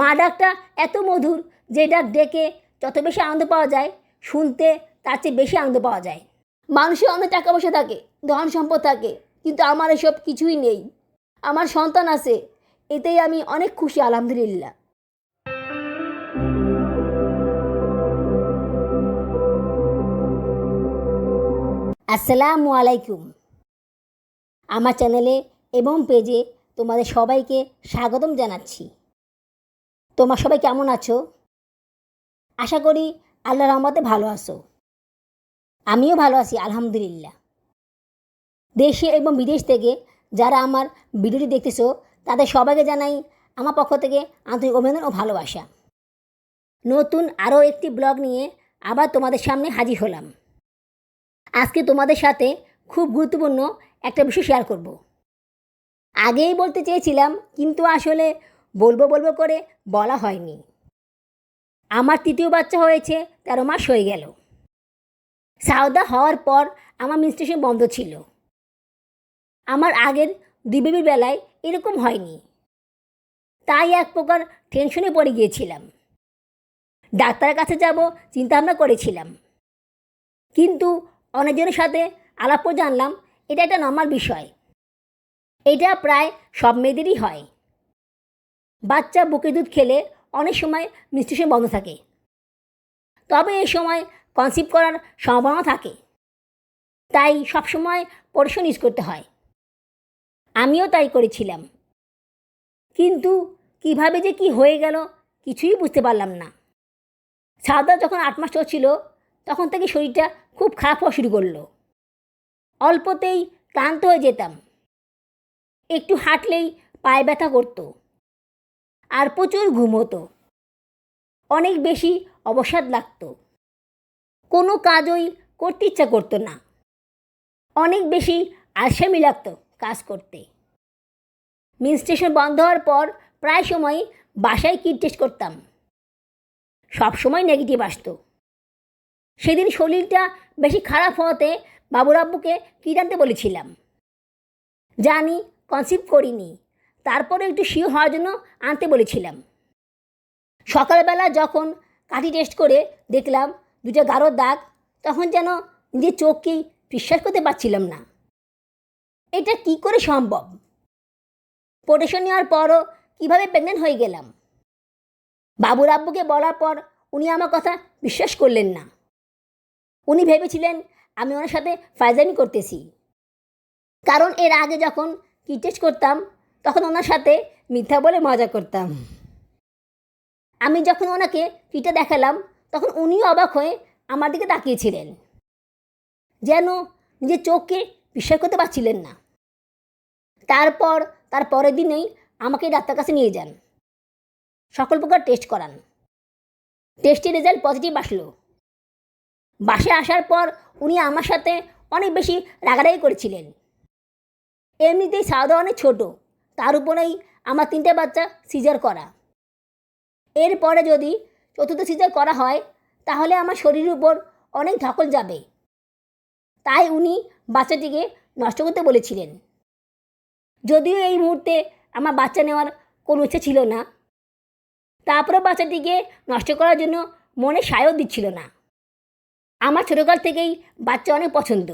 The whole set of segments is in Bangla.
মা ডাকটা এত মধুর যে ডাক ডেকে যত বেশি আনন্দ পাওয়া যায়, শুনতে তার চেয়ে বেশি আনন্দ পাওয়া যায়। মানুষের অনেক টাকা পয়সা থাকে, ধন সম্পদ থাকে, কিন্তু আমার এসব কিছুই নেই। আমার সন্তান আছে, এতেই আমি অনেক খুশি, আলহামদুলিল্লাহ। আসসালামু আলাইকুম। আমার চ্যানেলে এবং পেজে তোমাদের সবাইকে স্বাগতম জানাচ্ছি। তোমার সবাই কেমন আছো? আশা করি আল্লাহ রহমতে ভালো আছো। আমিও ভালো আছি, আলহামদুলিল্লাহ। দেশে এবং বিদেশ থেকে যারা আমার ভিডিওটি দেখতেছো, তাদের সবাইকে জানাই আমার পক্ষ থেকে আন্তরিক অভিনন্দন ও ভালোবাসা। নতুন আরও একটি ব্লগ নিয়ে আবার তোমাদের সামনে হাজির হলাম। আজকে তোমাদের সাথে খুব গুরুত্বপূর্ণ একটা বিষয় শেয়ার করব। আগেই বলতে চেয়েছিলাম, কিন্তু আসলে বলব বলব করে বলা হয়নি। আমার তৃতীয় বাচ্চা হয়েছে, তেরো মাস হয়ে গেল। সাউদা হওয়ার পর আমার মিনস্ট্রেশন বন্ধ ছিল। আমার আগের দুই বেবির বেলায় এরকম হয়নি। তাই এক প্রকার টেনশনে পড়ে গিয়েছিলাম। ডাক্তারের কাছে যাব চিন্তাভাবনা করেছিলাম। কিন্তু অনেকজনের সাথে আলাপ করে জানলাম, এটা একটা নর্মাল বিষয়। এটা প্রায় সব মেয়েদেরই হয়। বাচ্চা বুকের দুধ খেলে অনেক সময় মিস্ট্রেশন বন্ধ থাকে। তবে এই সময় কনসিভ করার সম্ভাবনা থাকে। তাই সবসময় পরিশন ইউজ করতে হয়। আমিও তাই করেছিলাম। কিন্তু কীভাবে যে কি হয়ে গেল কিছুই বুঝতে পারলাম না। সাদা যখন আট মাস চলছিল, তখন থেকে শরীরটা খুব খারাপ হওয়া শুরু করল। অল্পতেই ক্লান্ত হয়ে যেতাম। একটু হাঁটলেই পায়ে ব্যথা করতো। আর প্রচুর ঘুম হতো অনেক বেশি অবসাদ লাগতো। কোনো কাজই করতে ইচ্ছা করতো না। অনেক বেশি আলসামি লাগতো কাজ করতে। মিন স্টেশন বন্ধ হওয়ার পর প্রায় সময় বাসায় কিট টেস্ট করতাম। সব সময় নেগেটিভ আসতো। সেদিন শরীরটা বেশি খারাপ হওয়াতে বাবুর আব্বুকে আনতে বলেছিলাম। জানি কনসিভ করিনি। তারপরে একটু শিও হওয়ার জন্য আনতে বলেছিলাম। সকালবেলা যখন কাঠি টেস্ট করে দেখলাম দুটো গাঢ় দাগ, তখন যেন নিজের চোখকেই বিশ্বাস করতে পারছিলাম না। এটা কি করে সম্ভব? প্রোটেশন নেওয়ার পরও কীভাবে প্রেগনেন্ট হয়ে গেলাম? বাবুর আব্বুকে বলার পর উনি আমার কথা বিশ্বাস করলেন না। উনি ভেবেছিলেন আমি ওনার সাথে ফায়জানি করতেছি। কারণ এর আগে যখন কি টেস্ট করতাম তখন ওনার সাথে মিথ্যা বলে মজা করতাম। আমি যখন ওনাকে কিটা দেখালাম, তখন উনিও অবাক হয়ে আমার দিকে তাকিয়েছিলেন। যেন নিজের চোখকে বিশ্বাস করতে পারছিলেন না। তারপর, তার পরের দিনেই আমাকে ডাক্তার কাছে নিয়ে যান। সকল প্রকার টেস্ট করান। টেস্টের রেজাল্ট পজিটিভ আসলো। বাসে আসার পর উনি আমার সাথে অনেক বেশি রাগারাগি করেছিলেন। এমনিতেই সাদা অনেক ছোটো। তার উপরেই আমার তিনটে বাচ্চা সিজার করা। এরপরে যদি চতুর্থ সিজার করা হয়, তাহলে আমার শরীরের উপর অনেক ধকল যাবে। তাই উনি বাচ্চাটিকে নষ্ট করতে বলেছিলেন। যদিও এই মুহূর্তে আমার বাচ্চা নেওয়ার কোনো ইচ্ছে ছিল না তারপরে বাচ্চাটিকে নষ্ট করার জন্য মনে সায়ও দিচ্ছিল না। আমার ছোটোকাল থেকেই বাচ্চা অনেক পছন্দ।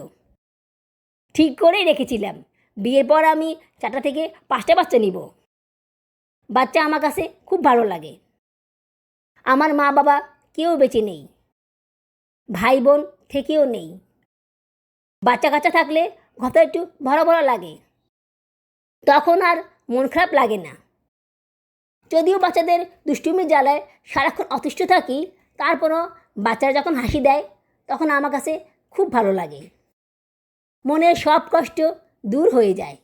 ঠিক করেই রেখেছিলাম। বিয়ের পর আমি চারটা থেকে পাঁচটা বাচ্চা নিব। বাচ্চা আমার কাছে খুব ভালো লাগে। আমার মা বাবা কেউ বেঁচে নেই। ভাই বোন থেকেও নেই। বাচ্চা কাচ্চা থাকলে ঘর একটু ভরা ভরা লাগে। তখন আর মন খারাপ লাগে না। যদিও বাচ্চাদের দুষ্টুমি জ্বালায় সারাক্ষণ অতিষ্ঠ থাকি, তারপরও বাচ্চারা যখন হাসি দেয়, তখন আমার কাছে খুব ভালো লাগে। মনের সব কষ্ট দূর হয়ে যায়।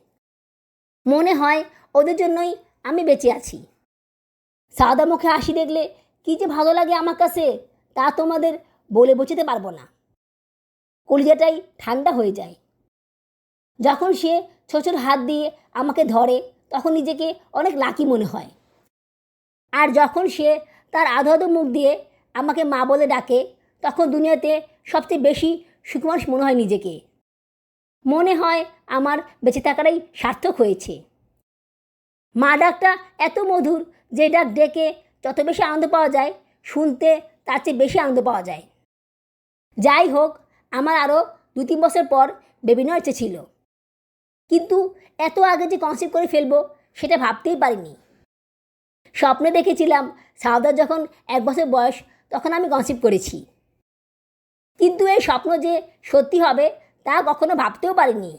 মনে হয় ওদের জন্যই আমি বেঁচে আছি। সাদা মুখে হাসি দেখলে কী যে ভালো লাগে আমার কাছে, তা তোমাদের বলে বোঝাতে পারব না। কলিজাটাই ঠান্ডা হয়ে যায়। যখন সে ছোট হাত দিয়ে আমাকে ধরে, তখন নিজেকে অনেক লাকি মনে হয়। আর যখন সে তার আধো আধো মুখ দিয়ে আমাকে মা বলে ডাকে, তখন দুনিয়াতে সবচেয়ে বেশি সুকুমার মনে হয় নিজেকে। মনে হয় আমার বেঁচে থাকাটাই সার্থক হয়েছে। মা ডাকটা এত মধুর যে ডাক ডেকে যত বেশি আনন্দ পাওয়া যায়, শুনতে তার চেয়ে বেশি আনন্দ পাওয়া যায়। যাই হোক, আমার আরও দু তিন বছর পর বেবি নেওয়ার ছিল। কিন্তু এত আগে যে কনসেপ্ট করে ফেলব, সেটা ভাবতেই পারিনি। স্বপ্নে দেখেছিলাম সাউদার যখন এক বছর বয়স, তখন আমি কনসেপ্ট করেছি। কিন্তু এই স্বপ্ন যে সত্যি হবে তা কখনো ভাবতেও পারিনি।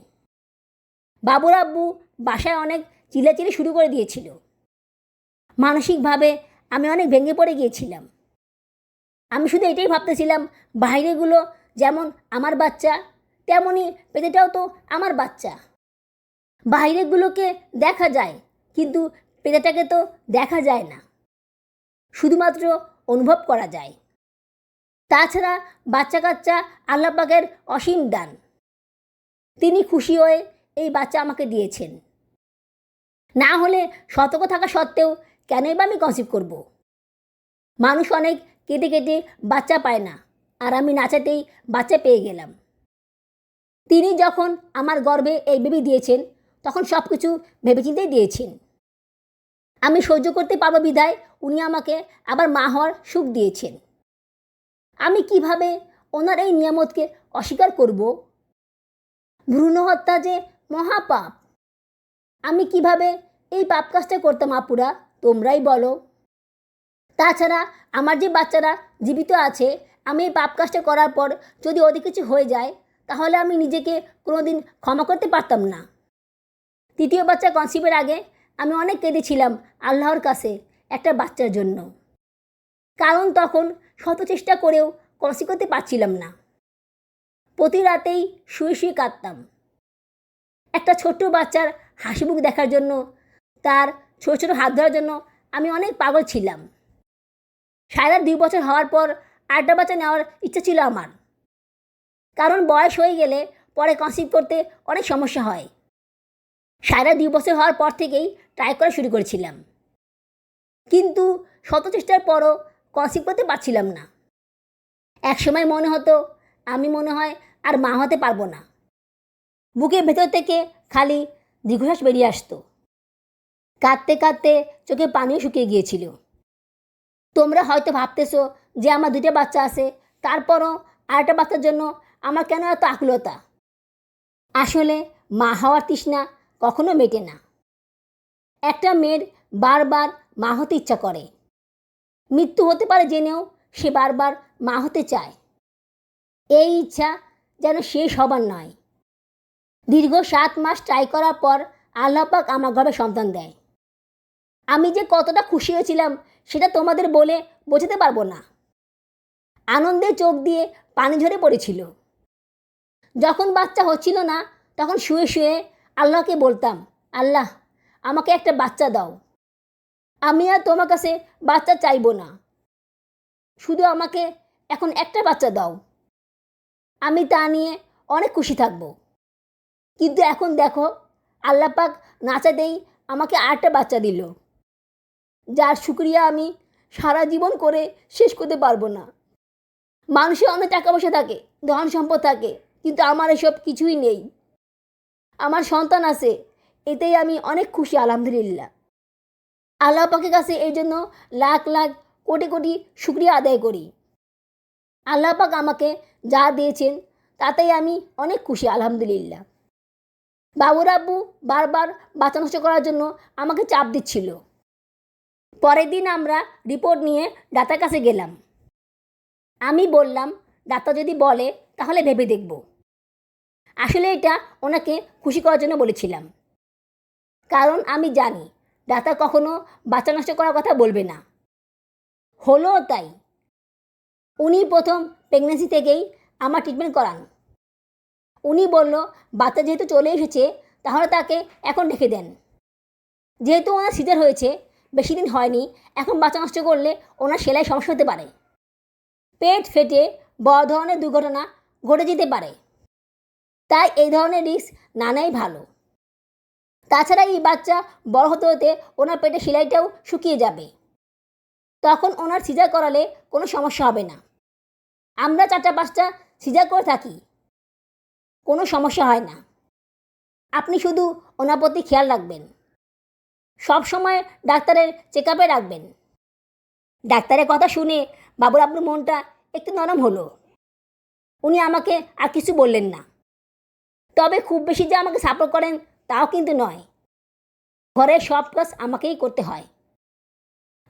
বাবুর আব্বু বাসায় অনেক চিল্লাচিল্লি শুরু করে দিয়েছিল। মানসিকভাবে আমি অনেক ভেঙে পড়ে গিয়েছিলাম। আমি শুধু এটাই ভাবতেছিলাম, বাইরেগুলো যেমন আমার বাচ্চা তেমনই পেটেটাও তো আমার বাচ্চা। বাইরেগুলোকে দেখা যায়, কিন্তু পেটেটাকে তো দেখা যায় না। শুধুমাত্র অনুভব করা যায়। তাছাড়া বাচ্চা কাচ্চা আল্লাপাকের অসীম দান। তিনি খুশি হয়ে এই বাচ্চা আমাকে দিয়েছেন। না হলে সতর্ক থাকা সত্ত্বেও কেনই বা আমি কনসিভ করব? মানুষ অনেক কেটে কেটে বাচ্চা পায় না, আর আমি নাচাতেই বাচ্চা পেয়ে গেলাম। তিনি যখন আমার গর্ভে এই বেবি দিয়েছেন, তখন সব কিছু ভেবেচিন্তেই দিয়েছেন। আমি সহ্য করতে পারব বিধায় উনি আমাকে আবার মা হওয়ার সুখ দিয়েছেন। আমি কীভাবে ওনার এই নিয়ামতকে অস্বীকার করব? ভ্রূণ হত্যা যে মহাপাপ। আমি কীভাবে এই পাপ কাজটা করতাম আপুরা, তোমরাই বলো। তাছাড়া আমার যে বাচ্চারা জীবিত আছে, আমি এই পাপ কাজটা করার পর যদি ওদের কিছু হয়ে যায়, তাহলে আমি নিজেকে কোনোদিন ক্ষমা করতে পারতাম না। তৃতীয় বাচ্চা কনসিভের আগে আমি অনেক কেঁদেছিলাম আল্লাহর কাছে একটা বাচ্চার জন্য। কারণ তখন শত চেষ্টা করেও কনসি করতে পারছিলাম না। প্রতি রাতেই শুয়ে শুয়ে কাঁদতাম। একটা ছোট্ট বাচ্চার হাসি মুখ দেখার জন্য, তার ছোট ছোট হাত ধরার জন্য আমি অনেক পাগল ছিলাম। সারা দুই বছর হওয়ার পর আটটা বাচ্চা নেওয়ার ইচ্ছা ছিল আমার। কারণ বয়স হয়ে গেলে পরে কনসিভ করতে অনেক সমস্যা হয়। সারা দুই বছর হওয়ার পর থেকেই ট্রাই করা শুরু করেছিলাম। কিন্তু শত চেষ্টার পরও কনসিভ করতে পারছিলাম না। এক সময় মনে হতো, আমি মনে হয় আর মা হতে পারব না। বুকের ভেতর থেকে খালি দীর্ঘশ্বাস বেরিয়ে আসতো। কাঁদতে কাঁদতে চোখে পানিও শুকিয়ে গিয়েছিল। তোমরা হয়তো ভাবতেছো যে আমার দুটো বাচ্চা আছে, তারপরও আরেকটা বাচ্চার জন্য আমার কেন এত আকুলতা? আসলে মা হওয়ার তৃষ্ণা কখনো মেটে না। একটা মেয়ের বারবার মা হতে ইচ্ছা করে। মৃত্যু হতে পারে জেনেও সে বারবার মা হতে চায়। এই ইচ্ছা যেন শেষ হবার নয়। দীর্ঘ সাত মাস ট্রাই করার পর আল্লাপাক আমার ঘরে সন্তান দেয়। আমি যে কতটা খুশি হয়েছিলাম, সেটা তোমাদের বলে বোঝাতে পারব না। আনন্দে চোখ দিয়ে পানি ঝরে পড়েছিল। যখন বাচ্চা হচ্ছিল না, তখন শুয়ে শুয়ে আল্লাহকে বলতাম, আল্লাহ, আমাকে একটা বাচ্চা দাও। আমি আর তোমার কাছে বাচ্চা চাইব না। শুধু আমাকে এখন একটা বাচ্চা দাও। আমি তা নিয়ে অনেক খুশি থাকব। কিন্তু এখন দেখো আল্লাপাক নাচাতেই আমাকে আটটা বাচ্চা দিল। যার শুক্রিয়া আমি সারা জীবন করে শেষ করতে পারব না। মানুষের অনেক টাকা পয়সা থাকে, ধন সম্পদ থাকে, কিন্তু আমার এসব কিছুই নেই। আমার সন্তান আছে, এতেই আমি অনেক খুশি, আলহামদুলিল্লাহ। আল্লাহ পাকের কাছে এই জন্য লাখ লাখ কোটি কোটি শুক্রিয়া আদায় করি। আল্লাহ পাক আমাকে যা দিয়েছেন, তাতেই আমি অনেক খুশি, আলহামদুলিল্লাহ। বাবুর আব্বু বারবার বাচ্চা নষ্ট করার জন্য আমাকে চাপ দিচ্ছিল। পরের দিন আমরা রিপোর্ট নিয়ে ডাক্তার কাছে গেলাম। আমি বললাম, ডাক্তার যদি বলে, তাহলে ভেবে দেখব। আসলে এটা ওনাকে খুশি করার জন্য বলেছিলাম। কারণ আমি জানি, ডাক্তার কখনো বাচ্চা নষ্ট করার কথা বলবে না। হলো তাই। উনি প্রথম প্রেগনেন্সি থেকেই আমার ট্রিটমেন্ট করান। উনি বলল, বাচ্চা যেহেতু চলে এসেছে, তাহলে তাকে এখন রেখে দেন। যেহেতু ওনার সিজার হয়েছে, বেশি দিন হয়নি, এখন বাচ্চা নষ্ট করলে ওনার সেলাই সমস্যা হতে পারে। পেট ফেটে বড় ধরনের দুর্ঘটনা ঘটে যেতে পারে। তাই এই ধরনের রিস্ক না ভালো। তাছাড়া এই বাচ্চা বড় হতে হতে ওনার পেটে সেলাইটাও শুকিয়ে যাবে। তখন ওনার সিজার করালে কোনো সমস্যা হবে না। আমরা চারটা পাঁচটা সিজার করে থাকি। কোনো সমস্যা হয় না। আপনি শুধু ওনার প্রতি খেয়াল রাখবেন। সব সময় ডাক্তারের চেক আপে রাখবেন। ডাক্তারের কথা শুনে বাবুর আব্বুর মনটা একটু নরম হলো। উনি আমাকে আর কিছু বললেন না। তবে খুব বেশি যে আমাকে সাপোর্ট করেন তাও কিন্তু নয়। ঘরের সব কাজ আমাকেই করতে হয়।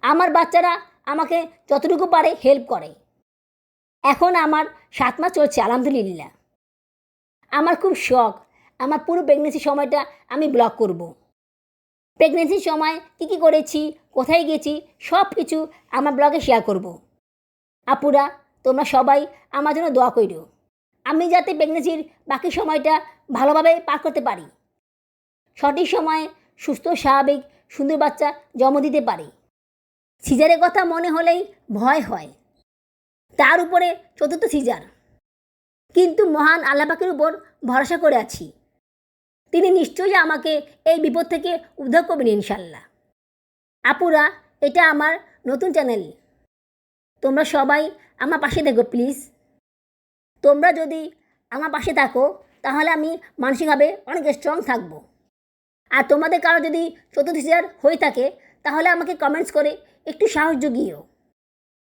আমার বাচ্চারা আমাকে যতটুকু পারে হেল্প করে। এখন আমার সাত মাস চলছে, আলহামদুলিল্লাহ। আমার খুব শখ, আমার পুরো প্রেগনেন্সি সময়টা আমি ব্লগ করব। প্রেগনেন্সির সময় কী কী করেছি, কোথায় গেছি, সব কিছু আমার ব্লগে শেয়ার করব। আপুরা, তোমরা সবাই আমার জন্য দোয়া করো আমি যাতে প্রেগনেন্সির বাকি সময়টা ভালোভাবে পার করতে পারি। সঠিক সময়ে সুস্থ, স্বাভাবিক, সুন্দর বাচ্চা জন্ম দিতে পারি। সিজারের কথা মনে হলেই ভয় হয়। তার উপরে চতুর্থ সিজার। কিন্তু মহান আল্লাপাকের উপর ভরসা করে আছি। তিনি নিশ্চয়ই আমাকে এই বিপদ থেকে উদ্ধার করবেন ইনশাল্লাহ আপুরা, এটা আমার নতুন চ্যানেল। তোমরা সবাই আমার পাশে দেখো, প্লিজ। তোমরা যদি আমার পাশে থাকো, তাহলে আমি মানসিকভাবে অনেক স্ট্রং থাকব। আর তোমাদের কারও যদি চতুর্থ হয়ে থাকে, তাহলে আমাকে কমেন্টস করে একটু সাহস জুগিও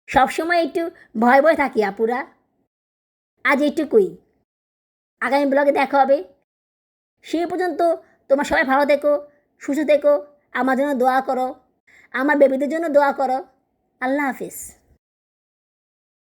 সবসময় একটু ভয় ভয় থাকি, আপুরা। আজ এইটুকুই। আগামী ব্লগে দেখা হবে। সে পর্যন্ত তোমার সবাই ভালো থেকো, সুস্থ থেকো, আমার জন্য দোয়া করো, আমার বেবিদের জন্য দোয়া করো। আল্লাহ হাফিজ।